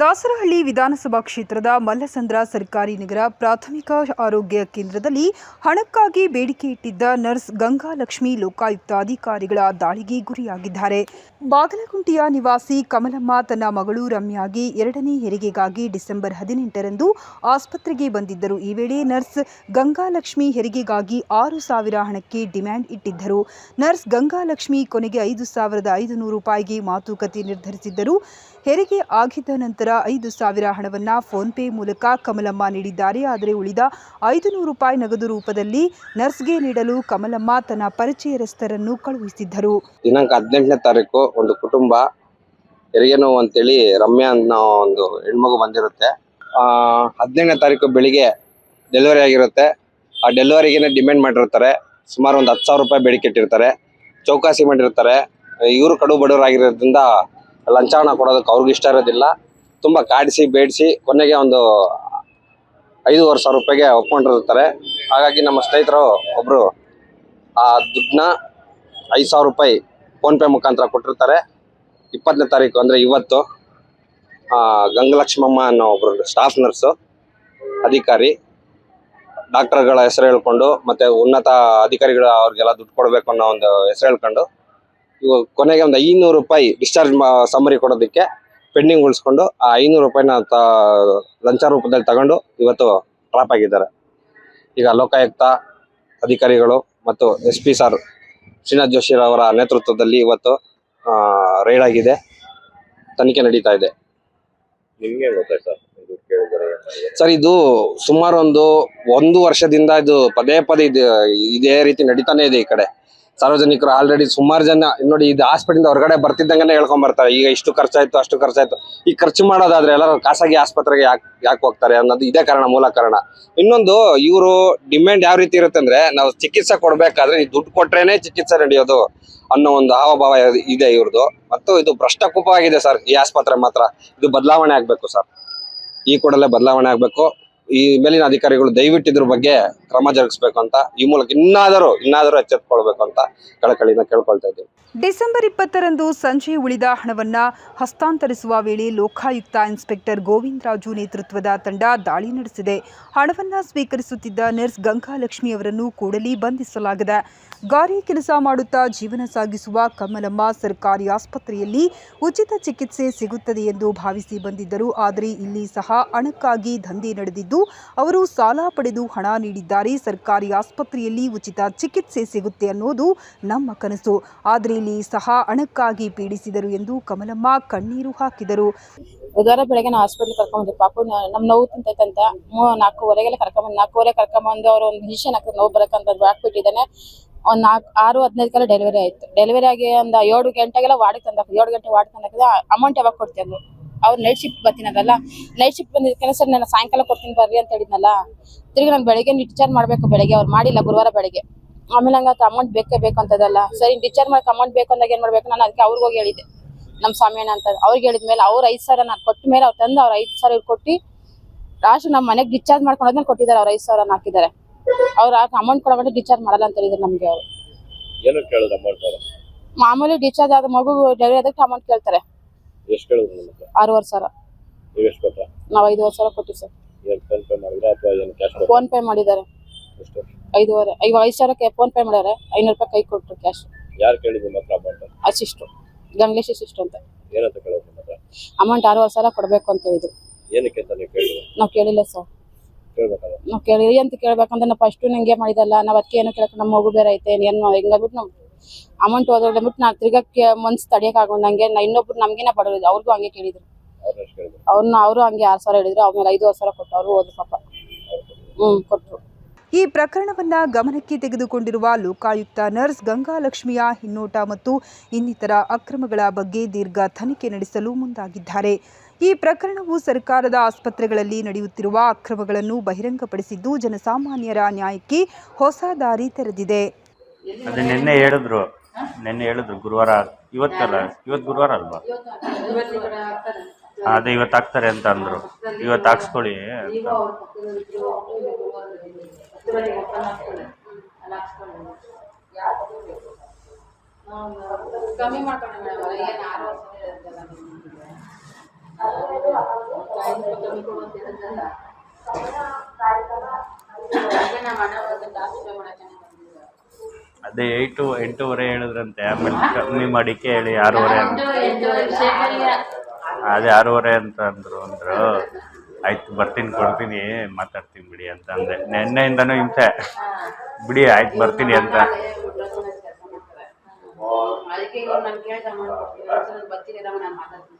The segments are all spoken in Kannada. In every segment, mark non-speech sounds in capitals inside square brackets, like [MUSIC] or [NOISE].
ದಾಸರಹಳ್ಳಿ ವಿಧಾನಸಭಾ ಕ್ಷೇತ್ರದ ಮಲ್ಲಸಂದ್ರ ಸರ್ಕಾರಿ ನಗರ ಪ್ರಾಥಮಿಕ ಆರೋಗ್ಯ ಕೇಂದ್ರದಲ್ಲಿ ಹಣಕ್ಕಾಗಿ ಬೇಡಿಕೆ ಇಟ್ಟಿದ್ದ ನರ್ಸ್ ಗಂಗಾಲಕ್ಷ್ಮಿ ಲೋಕಾಯುಕ್ತ ಅಧಿಕಾರಿಗಳ ದಾಳಿಗೆ ಗುರಿಯಾಗಿದ್ದಾರೆ. ಬಾಗಲಕುಂಟಿಯ ನಿವಾಸಿ ಕಮಲಮ್ಮ ತನ್ನ ಮಗಳು ರಮ್ಯಾಗೆ ಎರಡನೇ ಹೆರಿಗೆಗಾಗಿ ಡಿಸೆಂಬರ್ ಹದಿನೆಂಟರಂದು ಆಸ್ಪತ್ರೆಗೆ ಬಂದಿದ್ದರು. ಈ ವೇಳೆ ನರ್ಸ್ ಗಂಗಾಲಕ್ಷ್ಮಿ ಹೆರಿಗೆಗಾಗಿ ಆರು ಸಾವಿರ ಹಣಕ್ಕೆ ಡಿಮ್ಯಾಂಡ್ ಇಟ್ಟಿದ್ದರು. ನರ್ಸ್ ಗಂಗಾಲಕ್ಷ್ಮಿ ಕೊನೆಗೆ ಐದು ಸಾವಿರದ ಐದು ನೂರು ರೂಪಾಯಿಗೆ ಮಾತುಕತೆ ನಿರ್ಧರಿಸಿದ್ದರು. ಹೆರಿಗೆ ಆಗಿದ್ದ ನಂತರ ಐದು ಸಾವಿರ ಹಣವನ್ನು ಫೋನ್ಪೇ ಮೂಲಕ ಕಮಲಮ್ಮ ನೀಡಿದ್ದಾರೆ. ಆದರೆ ಉಳಿದ ಐದು ರೂಪಾಯಿ ನಗದು ರೂಪದಲ್ಲಿ ನರ್ಸ್ಗೆ ನೀಡಲು ಕಮಲಮ್ಮ ತನ್ನ ಪರಿಚಯಸ್ಥರನ್ನು ಕಳುಹಿಸಿದ್ದರು. ದಿನಾಂಕ ಹದಿನೆಂಟನೇ ತಾರೀಕು ಒಂದು ಕುಟುಂಬ ಹೆರಿಗೆ ನೋವು ಅಂತೇಳಿ ರಮ್ಯಾ ಅನ್ನೋ ಒಂದು ಹೆಣ್ಮಗು ಬಂದಿರುತ್ತೆ. ಹದಿನೆಂಟನೇ ತಾರೀಕು ಬೆಳಿಗ್ಗೆ ಡೆಲಿವರಿ ಆಗಿರುತ್ತೆ. ಆ ಡೆಲಿವರಿಗೇನೆ ಡಿಮ್ಯಾಂಡ್ ಮಾಡಿರ್ತಾರೆ. ಸುಮಾರು ಒಂದು ಹತ್ತು ಸಾವಿರ ರೂಪಾಯಿ ಬೇಡಿಕೆ ಇಟ್ಟಿರ್ತಾರೆ. ಚೌಕಾಸಿ ಮಾಡಿರ್ತಾರೆ. ಇವರು ಕಡು ಬಡವರಾಗಿರೋದ್ರಿಂದ ಲಂಚ ಹಣ ಕೊಡೋದಕ್ಕೆ ಅವ್ರಿಗೆ ಇಷ್ಟ ಇರೋದಿಲ್ಲ. ತುಂಬ ಕಾಡಿಸಿ, ಬೇಡಿಸಿ, ಕೊನೆಗೆ ಒಂದು ಐದೂವರೆ ಸಾವಿರ ರೂಪಾಯಿಗೆ ಒಪ್ಕೊಂಡಿರ್ತಾರೆ. ಹಾಗಾಗಿ ನಮ್ಮ ಸ್ನೇಹಿತರು ಒಬ್ಬರು ಆ ದುಡ್ಡನ್ನ ಐದು ಸಾವಿರ ರೂಪಾಯಿ ಫೋನ್ಪೇ ಮುಖಾಂತರ ಕೊಟ್ಟಿರ್ತಾರೆ. ಇಪ್ಪತ್ತನೇ ತಾರೀಕು ಅಂದರೆ ಇವತ್ತು ಗಂಗಲಕ್ಷ್ಮಮ್ಮ ಅನ್ನೋ ಒಬ್ಬರು ಸ್ಟಾಫ್ ನರ್ಸು ಅಧಿಕಾರಿ ಡಾಕ್ಟರ್ಗಳ ಹೆಸರು ಹೇಳ್ಕೊಂಡು ಮತ್ತು ಉನ್ನತ ಅಧಿಕಾರಿಗಳ ಅವ್ರಿಗೆಲ್ಲ ದುಡ್ಡು ಕೊಡಬೇಕು ಅನ್ನೋ ಒಂದು ಹೆಸರು ಹೇಳ್ಕೊಂಡು ಕೊನೆಗೆ ಒಂದು ಐನೂರು ರೂಪಾಯಿ ಡಿಸ್ಚಾರ್ಜ್ ಸಮ್ಮರಿ ಕೊಡೋದಕ್ಕೆ ಪೆಂಡಿಂಗ್ ಉಳಿಸ್ಕೊಂಡು ಆ ಐನೂರು ರೂಪಾಯಿನ ತ ಲಂಚ ರೂಪದಲ್ಲಿ ತಗೊಂಡು ಇವತ್ತು ಟ್ರಾಪ್ ಆಗಿದ್ದಾರೆ. ಈಗ ಲೋಕಾಯುಕ್ತ ಅಧಿಕಾರಿಗಳು ಮತ್ತು S P sir Shrinath Joshi ಅವರ ನೇತೃತ್ವದಲ್ಲಿ ಇವತ್ತು ರೈಡ್ ಆಗಿದೆ. ತನಿಖೆ ನಡೀತಾ ಇದೆ. ನಿಮ್ಗೆ ಗೊತ್ತಾಯ್ತು? ಸರ್ ಇದು ಸುಮಾರು ಒಂದು ಒಂದು ವರ್ಷದಿಂದ ಇದು ಪದೇ ಪದೇ ಇದು ಇದೇ ರೀತಿ ನಡೀತಾನೆ ಇದೆ ಈ ಕಡೆ. ಸಾರ್ವಜನಿಕರು ಆಲ್ರೆಡಿ ಸುಮಾರು ಜನ ನೋಡಿ ಇದು ಹಾಸ್ಪಿಟಲ್ ಹೊರಗಡೆ ಬರ್ತಿದ್ದಂಗೆ ಹೇಳ್ಕೊಂಡ್ ಬರ್ತಾರೆ. ಈಗ ಇಷ್ಟು ಖರ್ಚಾಯ್ತು, ಅಷ್ಟು ಖರ್ಚಾಯ್ತು. ಈ ಖರ್ಚು ಮಾಡೋದಾದ್ರೆ ಎಲ್ಲರೂ ಖಾಸಗಿ ಆಸ್ಪತ್ರೆಗೆ ಯಾಕೆ ಯಾಕೆ ಹೋಗ್ತಾರೆ ಅನ್ನೋದು ಇದೇ ಕಾರಣ, ಮೂಲ ಕಾರಣ. ಇನ್ನೊಂದು, ಇವರು ಡಿಮ್ಯಾಂಡ್ ಯಾವ ರೀತಿ ಇರುತ್ತೆ ಅಂದ್ರೆ ನಾವು ಚಿಕಿತ್ಸೆ ಕೊಡ್ಬೇಕಾದ್ರೆ ದುಡ್ಡು ಕೊಟ್ರೇನೆ ಚಿಕಿತ್ಸೆ ನಡೆಯೋದು ಅನ್ನೋ ಒಂದು ಹಾವಭಾವ ಇದೆ ಇವ್ರದ್ದು ಮತ್ತು ಇದು ಭ್ರಷ್ಟಕೂಪವಾಗಿದೆ ಸರ್, ಈ ಆಸ್ಪತ್ರೆ ಮಾತ್ರ. ಇದು ಬದಲಾವಣೆ ಆಗ್ಬೇಕು ಸರ್. ಈ ಕೂಡಲೇ ಬದಲಾವಣೆ ಆಗ್ಬೇಕು. ಈ ಮೇಲಿನ ಅಧಿಕಾರಿಗಳು ದಯವಿಟ್ಟು ಇದ್ರ ಬಗ್ಗೆ ಕ್ರಮ ಜರುಗಿಸಬೇಕು ಅಂತ, ಈ ಮೂಲಕ ಇನ್ನಾದರೂ ಇನ್ನಾದರೂ ಎಚ್ಚೆತ್ಕೊಳ್ಬೇಕು ಅಂತ ಕಳಕಳಿನ ಕೇಳ್ಕೊಳ್ತಾ ಇದ್ದೀವಿ. ಡಿಸೆಂಬರ್ ಇಪ್ಪತ್ತರಂದು ಸಂಜೆ ಉಳಿದ ಹಣವನ್ನ ಹಸ್ತಾಂತರಿಸುವ ವೇಳೆ ಲೋಕಾಯುಕ್ತ ಇನ್ಸ್ಪೆಕ್ಟರ್ ಗೋವಿಂದರಾಜು ನೇತೃತ್ವದ ತಂಡ ದಾಳಿ ನಡೆಸಿದೆ. ಹಣವನ್ನ ಸ್ವೀಕರಿಸುತ್ತಿದ್ದ ನರ್ಸ್ ಗಂಗಾಲಕ್ಷ್ಮಿ ಅವರನ್ನು ಕೂಡಲೇ ಬಂಧಿಸಲಾಗದ. ಗಾರಿ ಕೆಲಸ ಮಾಡುತ್ತಾ ಜೀವನ ಸಾಗಿಸುವ ಕಮಲಮ್ಮ ಸರ್ಕಾರಿ ಆಸ್ಪತ್ರೆಯಲ್ಲಿ ಉಚಿತ ಚಿಕಿತ್ಸೆ ಸಿಗುತ್ತದೆ ಎಂದು ಭಾವಿಸಿ ಬಂದಿದ್ದರು. ಆದರೆ ಇಲ್ಲಿ ಸಹ ಹಣಕ್ಕಾಗಿ ದಂಧೆ ನಡೆದಿದ್ದು ಅವರು ಸಾಲ ಪಡೆದು ಹಣ ನೀಡಿದ್ದಾರೆ. ಸರ್ಕಾರಿ ಆಸ್ಪತ್ರೆಯಲ್ಲಿ ಉಚಿತ ಚಿಕಿತ್ಸೆ ಸಿಗುತ್ತೆ ಅನ್ನೋದು ನಮ್ಮ ಕನಸು. ಆದರೆ ಇಲ್ಲಿ ಸಹ ಹಣಕ್ಕಾಗಿ ಪೀಡಿಸಿದರು ಎಂದು ಕಮಲಮ್ಮ ಕಣ್ಣೀರು ಹಾಕಿದರು. ಬುಧವಾರ ಬೆಳಗ್ಗೆ ನಾವು ಹಾಸ್ಪಿಟ್ಲ್ ಕರ್ಕೊಂಬಂದ್ರು ಪಾಪು ನಮ್ಮ ನಮ್ ನೋವು ತಿಂತೈತಂತ. ನಾಲ್ಕೂವರೆಗೆಲ್ಲ ಕರ್ಕೊಂಬಂದು ನಾಲ್ಕೂವರೆ ಕರ್ಕೊಂಬಂದು ಅವ್ರು ಒಂದು ಇಂಜೆಕ್ಷನ್ ಹಾಕಿದ್ರೆ ನೋವು ಬರಕಂತ ಹಾಕ್ಬಿಟ್ಟಿದ್ದಾನೆ ಒಂದ್ ನಾಲ್ಕು ಆರು ಹದಿನೈದಕ್ಕೆಲ್ಲ ಡೆಲಿವರಿ ಆಯ್ತು. ಡೆಲಿವರಿ ಆಗಿ ಒಂದು ಏಳು ಗಂಟೆಗೆಲ್ಲ ವಾರ್ಡಿಗೆ ತಂದಾಕ ಏಳು ಗಂಟೆ ವಾರ್ಡ್ ತಂದಾಕಿದ್ರೆ ಅಮೌಂಟ್ ಯಾವಾಗ ಕೊಡ್ತೀವಿ ಅವ್ರು ನೈಟ್ ಶಿಫ್ಟ್ ಬರ್ತೀನಲ್ಲ ನೈಟ್ ಶಿಫ್ಟ್ ಬಂದಿದ್ದಕ್ಕೆ ಸರ್ ನಾನು ಸಾಯಂಕಾಲ ಕೊಡ್ತೀನಿ ಬರ್ರಿ ಅಂತ ಹೇಳಿದ್ನಲ್ಲ? ತಿರ್ಗಿ ನಾನು ಬೆಳಗ್ಗೆ ಡಿಚಾರ್ಜ್ ಮಾಡ್ಬೇಕು ಬೆಳಗ್ಗೆ ಅವ್ರು ಮಾಡಿಲ್ಲ ಗುರುವಾರ ಬೆಳಗ್ಗೆ. ಆಮೇಲೆ ನಂಗೆ ಅಮೌಂಟ್ ಬೇಕೇ ಬೇಕು ಅಂತದಲ್ಲ. ಸರಿ ಡಿಚಾರ್ಜ್ ಮಾಡಕ್ಕೆ ಅಮೌಂಟ್ ಬೇಕು ಅಂದಾಗ ಏನ್ ಮಾಡ್ಬೇಕು? ನಾನು ಅದಕ್ಕೆ ಅವ್ರಿಗೆ ಹೋಗಿ ಹೇಳಿದ್ದೆ. ನಮ್ಮ ಸ್ವಾಮಿಯಣ್ಣ ಅಂತ. ಅವ್ರಿಗೆ ಹೇಳಿದ್ಮೇಲೆ ಅವ್ರು ಐದು ಸಾವಿರ ನಾನು ಕೊಟ್ಟ ಮೇಲೆ ಅವ್ರು ತಂದು ಅವ್ರು ಐದು ಸಾವಿರ ಕೊಟ್ಟು ಲಾಸ್ಟ್ ನಮ್ಮ ಮನೆಗೆ ಡಿಚಾರ್ಜ್ ಮಾಡ್ಕೊಂಡಾದ್ಮೇಲೆ ಕೊಟ್ಟಿದ್ದಾರೆ ಅವ್ರು ಐದು ಸಾವಿರ ಹಾಕಿದ್ದಾರೆ. ಅವ್ರು ಅಮೌಂಟ್ ಕೊಡಬೇಕು ಡಿಚಾರ್ಜ್ ಮಾಡಲ್ಲ ಅಂತ ಹೇಳಿದ್ರು ನಮ್ಗೆ ಅವರು. ಮಾಮೂಲಿ ಡಿಚಾರ್ಜ್ ಆದ ಮಗು ಡೆಲಿವರಿ ಅದಕ್ಕೆ ಅಮೌಂಟ್ ಕೇಳ್ತಾರೆ. ಎಷ್ಟು ಕೇಳಿದ್ರು ನಿಮ್ಮ ಹತ್ರ? ಆರೂವರೆ ಸಾವಿರ. ನೀವು ಎಷ್ಟು ಕೊಟ್ಟ ನಾವು ಐದುವರೆ ಸಾವಿರ ಕೊಟ್ಟಿವಿ ಸರ್. ಏನು ಫೋನ್ ಪೇ ಮಾಡಿದ್ರೆ ಅಥವಾ ಏನು ಕ್ಯಾಶ್ ಕೊಟ್ಟ ಫೋನ್ ಪೇ ಮಾಡಿದ್ದಾರೆ. ಎಷ್ಟು? ಐದುವರೆ ಐದು ಐದು ಸಾವಿರಕ್ಕೆ ಫೋನ್ ಪೇ ಮಾಡ್ಯಾರೆ ಐನೂರು ರೂಪಾಯಿ ಕೈ ಕೊಟ್ಟರು ಕ್ಯಾಶ್ ಯಾರು ಕೇಳಿದ್ರು ನಿಮ್ಮ ಹತ್ರ ಅಮೌಂಟ್? ಅಸಿಸ್ಟು ಗಂಗ್ಲೇಶ್ ಅಸಿಸ್ಟು ಅಂತ. ಏನಂತ ಕೇಳಿದ್ರು ನಿಮ್ಮ ಹತ್ರ? ಅಮೌಂಟ್ ಆರೂವರೆ ಸಾವಿರ ಕೊಡಬೇಕು ಅಂತ ಹೇಳಿದ್ರು. ಏನಕ್ಕೆ ಅಂತ ನೀವು ಕೇಳಿದ್ರು? ನಾವು ಕೇಳಿಲ್ಲ ಸರ್ ಕೇಳ್ಬೇಕಲ್ಲ ನಾವು ಕೇಳಿ ಅಂತ ಕೇಳ್ಬೇಕಂದ್ರೆ ನಾವು ಫಸ್ಟು ನಂಗೆ ಮಾಡಿದಲ್ಲ ನಾವು ಅದಕ್ಕೆ ಏನೋ ಕೇಳಕ್ಕೆ ನಮ್ಮ ಮಗು ಬೇರೆ ಐತೆ ಏನು ಹೆಂಗಾಗ್ಬಿಟ್ಟು ನಾವು ಅಮೌಂಟ್ ಹೋದ್ಬಿಟ್ಟು ನಾವು ತಿರ್ಗಕ್ಕೆ ಮನ್ಸ್ ತಡಿಯಕ್ ನಾ ಇನ್ನೊಬ್ರು ನಮ್ಗೇನ ಬಡವ್ರು ಅವ್ರಿಗೂ ಹಂಗೆ ಕೇಳಿದ್ರು. ಅವ್ರನ್ನ ಅವರು ಹಂಗೆ ಆರು ಸಾವಿರ ಹೇಳಿದ್ರು ಅವ್ರನ್ನ ಐದು ಸಾವಿರ ಕೊಟ್ಟು ಅವರು ಹೋದ್ರು ಪಾಪ. ಹ್ಮ್ ಕೊಟ್ಟರು ಈ ಪ್ರಕರಣವನ್ನ ಗಮನಕ್ಕೆ ತೆಗೆದುಕೊಂಡಿರುವ ಲೋಕಾಯುಕ್ತ ನರ್ಸ್ ಗಂಗಾಲಕ್ಷ್ಮಿಯ ಹಿನ್ನೋಟ ಮತ್ತು ಇನ್ನಿತರ ಅಕ್ರಮಗಳ ಬಗ್ಗೆ ದೀರ್ಘ ತನಿಖೆ ನಡೆಸಲು ಮುಂದಾಗಿದ್ದಾರೆ. ಈ ಪ್ರಕರಣವು ಸರ್ಕಾರದ ಆಸ್ಪತ್ರೆಗಳಲ್ಲಿ ನಡೆಯುತ್ತಿರುವ ಅಕ್ರಮಗಳನ್ನು ಬಹಿರಂಗಪಡಿಸಿದ್ದು ಜನಸಾಮಾನ್ಯರ ನ್ಯಾಯಕ್ಕೆ ಹೊಸ ದಾರಿ ತೆರೆದಿದೆ. ಅದೇ ನಿನ್ನೆ ಹೇಳಿದ್ರು. ನಿನ್ನೆ ಹೇಳಿದ್ರು ಗುರುವಾರ ಇವತ್ತಲ್ಲ ಇವತ್ತು ಗುರುವಾರ ಅಲ್ವಾ? ಅದೇ ಇವತ್ತು ಹಾಕ್ತಾರೆ ಅಂತ ಅಂದ್ರು. ಇವತ್ತು ಹಾಕ್ಸ್ಕೊಳ್ಳಿ ಅಂತ. ಕಮ್ಮಿ ಮಾಡ್ಕೊಂಡು ಅದೇ ಏಯ್ಟು ಎಂಟೂವರೆ ಹೇಳಿದ್ರಂತೆ ಆಮೇಲೆ ಕಮ್ಮಿ ಮಾಡಿಕ್ಕೆ ಹೇಳಿ ಆರೂವರೆ ಅಂತ. ಅದೇ ಆರೂವರೆ ಅಂತ ಅಂದರು ಅಂದ್ರು. ಆಯ್ತು ಬರ್ತೀನಿ ಕೊಡ್ತೀನಿ ಮಾತಾಡ್ತೀನಿ ಬಿಡಿ ಅಂತ ಅಂದೆ. ನಿನ್ನೆಯಿಂದನೂ ಹಿಂಸೆ. ಬಿಡಿ ಆಯ್ತು ಬರ್ತೀನಿ ಅಂತ. ಅದಕ್ಕೆ ನಾನು ಕೇಳ್ದೆ ಬರ್ತೀನಿ ನಾನು ಮಾತಾಡ್ತೀನಿ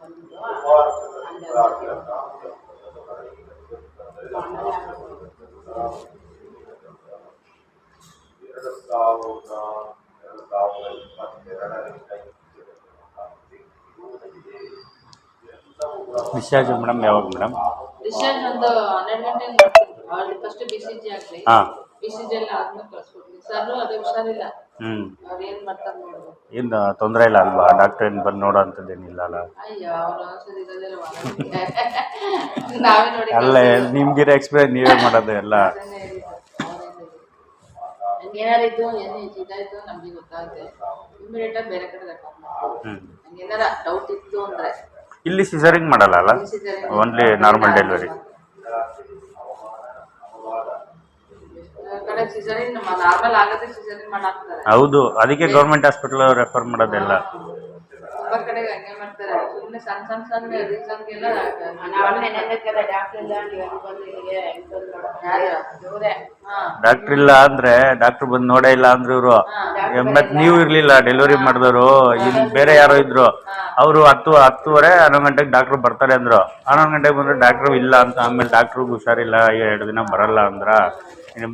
ಡಿಸ್ಚಾರ್ಜ್ ಮೇಡಮ್ ಯಾವಾಗ ಮೇಡಮ್ ಡಿಸ್ಚಾರ್ಜ್ ಒಂದು ಹನ್ನೆರಡು ಗಂಟೆಗೆ ಮಾಡ್ತೀನಿ ಫಸ್ಟ್ ಬಿ ಸಿ ಜಿ ಆಗಲಿ ಹಾಂ. ಬಿ ಸಿ ಜಿ ಎಲ್ಲ ಆದ್ಮೇಲೆ ಕಳ್ಸ್ಕೊಡ್ತೀನಿ ಸರ್ ಅದು ಹುಷಾರಿಲ್ಲ. ಹ್ಞೂ ಅವ್ರು ಏನು ಮಾಡ್ತಾರೆ ನೋಡ್ಬೇಕು ಏನು ತೊಂದರೆ ಇಲ್ಲ ಅಲ್ವಾ? ಡಾಕ್ಟ್ರ್ ಏನು ಬಂದು ನೋಡೋ ಅಂಥದ್ದೇನಿಲ್ಲ ಅಲ್ಲ? ಅಯ್ಯೋ ಅವ್ರು ಔಷಧಿ ಇರೋದೆಲ್ಲ ಒಳಗೆ. [LAUGHS] ನಾವೇ ನೋಡಿ ಅಲ್ಲ ನಿಮ್ಗಿರೋ ಎಕ್ಸ್ಪೀರಿಯನ್ಸ್ ನೀವೇ ಮಾಡೋದು ಎಲ್ಲ. ಏನಾರು ಇದ್ದು ಏನು ಇದಾಯ್ತು ನಮಗೆ ಗೊತ್ತಾಗುತ್ತೆ ಇಮಿಡಿಯೇಟ್ ಆಗಿ ಬೇರೆ ಕಡೆ ರೆಫರ್ ಹ್ಞೂ ಡೌಟ್ ಇತ್ತು ಅಂದ್ರೆ. ಇಲ್ಲಿ ಸಿಸರಿಂಗ್ ಮಾಡಲ್ಲ ಅಲ್ಲ ಓನ್ಲಿ ನಾರ್ಮಲ್ ಡೆಲಿವರಿ ಹೌದು ಅದಕ್ಕೆ ಗೌರ್ಮೆಂಟ್ ಹಾಸ್ಪಿಟಲ್ ರೆಫರ್ ಮಾಡೋದೆಲ್ಲ. ಸುಮ್ಮನೆ ಸಣ್ಣ ಸಣ್ಣ ಸಣ್ಣ ರೀಸನ್ಗೆಲ್ಲ ಡಾಕ್ಟರ್ ಇಲ್ಲ ಅಂದ್ರೆ ಡಾಕ್ಟರ್ ಬಂದು ನೋಡೇ ಇಲ್ಲ ಅಂದ್ರೆ ಇವರು. ಮತ್ ನೀವು ಇರ್ಲಿಲ್ಲ ಡೆಲಿವರಿ ಮಾಡಿದವರು. ಇಲ್ಲಿ ಬೇರೆ ಯಾರೋ ಇದ್ರು. ಅವರು ಹತ್ತು ಹತ್ತುವರೆ ಹನ್ನೊಂದು ಗಂಟೆಗೆ ಡಾಕ್ಟರ್ ಬರ್ತಾರೆ ಅಂದ್ರು. ಹನ್ನೊಂದು ಗಂಟೆಗೆ ಬಂದ್ರೆ ಡಾಕ್ಟರ್ ಇಲ್ಲ ಅಂತ ಆಮೇಲೆ ಡಾಕ್ಟ್ರಿಗೆ ಹುಷಾರಿಲ್ಲ ಎರಡು ದಿನ ಬರಲ್ಲ ಅಂದ್ರ.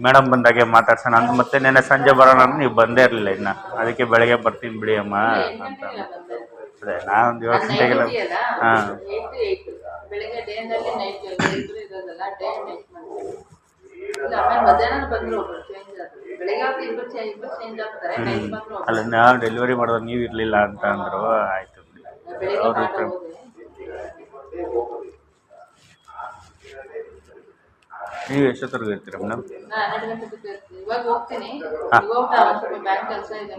ಮೇಡಮ್ ಬಂದಾಗೆ ಮಾತಾಡ್ಸೋಣ ಅಂತ ಮತ್ತೆ ನೆನ್ನೆ ಸಂಜೆ ಬರೋಣ ಅಂದ್ರೆ ನೀವು ಬಂದೇ ಇರಲಿಲ್ಲ ಇನ್ನ. ಅದಕ್ಕೆ ಬೆಳಗ್ಗೆ ಬರ್ತೀನಿ ಬಿಡಿ ಅಮ್ಮ ಅಂತ. ಅದೇ ನಾ ಒಂದು ಏಳು ಗಂಟೆಗೆಲ್ಲ ಹಾಂ ಅಲ್ಲ ನಾವು ಡೆಲಿವರಿ ಮಾಡೋದು ನೀವು ಇರಲಿಲ್ಲ ಅಂತ ಅಂದರು ಆಯಿತು. ಅವ್ರು ನೀವು ಎಷ್ಟೊತ್ತರೆಗೂ ಇರ್ತೀರಾ ಮೇಡಮ್?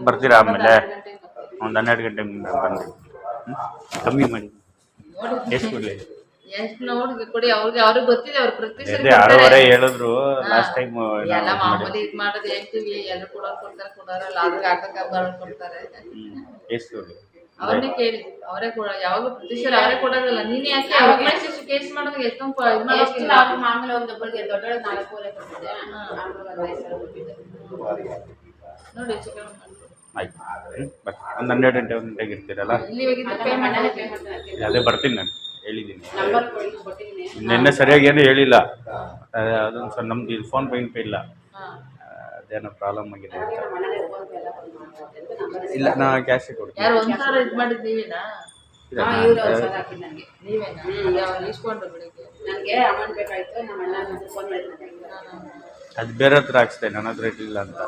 ಬರ್ತೀರಾ ಆಮೇಲೆ. ಒಂದು ಹನ್ನೆರಡು ಗಂಟೆ ಹ್ಮ್? ಕಮ್ಮಿ ಮಾಡಿ. ಎಷ್ಟು ಕೊಡ್ಲಿ? ಎಷ್ಟು ನೋಡಿ ಕೊಡಿ. ಅವ್ರಿಗೆ ಅವ್ರಿಗೆ ಗೊತ್ತಿದೆ ಅವ್ರ ಪ್ರತಿ ಸರಿ ಅದೇ ಆರೂವರೆ ಹೇಳಿದ್ರು. ಲಾಸ್ಟ್ ಟೈಮ್ ಎಲ್ಲ ಮಾಮೂಲಿ ಇದ್ ಮಾಡೋದು ಹೇಳ್ತೀವಿ. ಎಲ್ಲ ಕೊಡೋರು ಕೊಡ್ತಾರೆ ಕೊಡೋರಲ್ಲ. ಅದ್ರಿಗೆ ಅರ್ಧಕ್ಕೆ ಬರೋರು ಕೊಡ್ತಾರೆ. ಎಷ್ಟು ಕೊಡಲಿ? ಅವ್ರನ್ನೇ ಕೇಳಿ. ಅವರೇ ಕೊಡ ಯಾವಾಗ ಪ್ರತಿ ಸರಿ ಅವರೇ ಕೊಡೋದಲ್ಲ. ನೀನ್ ಯಾಕೆ ಅವ್ರ ಕೇಸ್ ಮಾಡೋದು ಎಷ್ಟೊಂದು ಇದು ಮಾಮೂಲಿ ನಾಲ್ಕೂವರೆ ಕೊಟ್ಟಿದ್ದೆ ನೋಡಿ. ಆಯ್ತು. ಹ್ಞೂ ಬರ್ತೀನಿ ಒಂದು ಹನ್ನೆರಡು ಗಂಟೆ ಒಂದು ಗಂಟೆಗೆ ಇರ್ತೀರಲ್ಲ ಅದೇ ಬರ್ತೀನಿ ನಾನು. ಹೇಳಿದ್ದೀನಿ. ನಂಬರ್ ಕೊಡಿ ಕೊಟ್ಟಿದ್ದೀನಿ. ನಿನ್ನೆ ಸರಿಯಾಗಿ ಏನು ಹೇಳಿಲ್ಲ. ಅದೊಂದು ಸರ್ ನಮ್ದು ಇಲ್ಲಿ ಫೋನ್ ಪೇ ಇಲ್ಲ. ಅದೇನೋ ಪ್ರಾಬ್ಲಮ್ ಆಗಿದೆ ಇಲ್ಲ ನಾ ಕ್ಯಾಶ್ ಕೊಡ್ತೀನಿ. ಅದು ಬೇರೆ ಹತ್ರ ಹಾಕ್ಸ್ದೆ ನನ್ನ ಹತ್ರ ಇರಲಿಲ್ಲ ಅಂತ.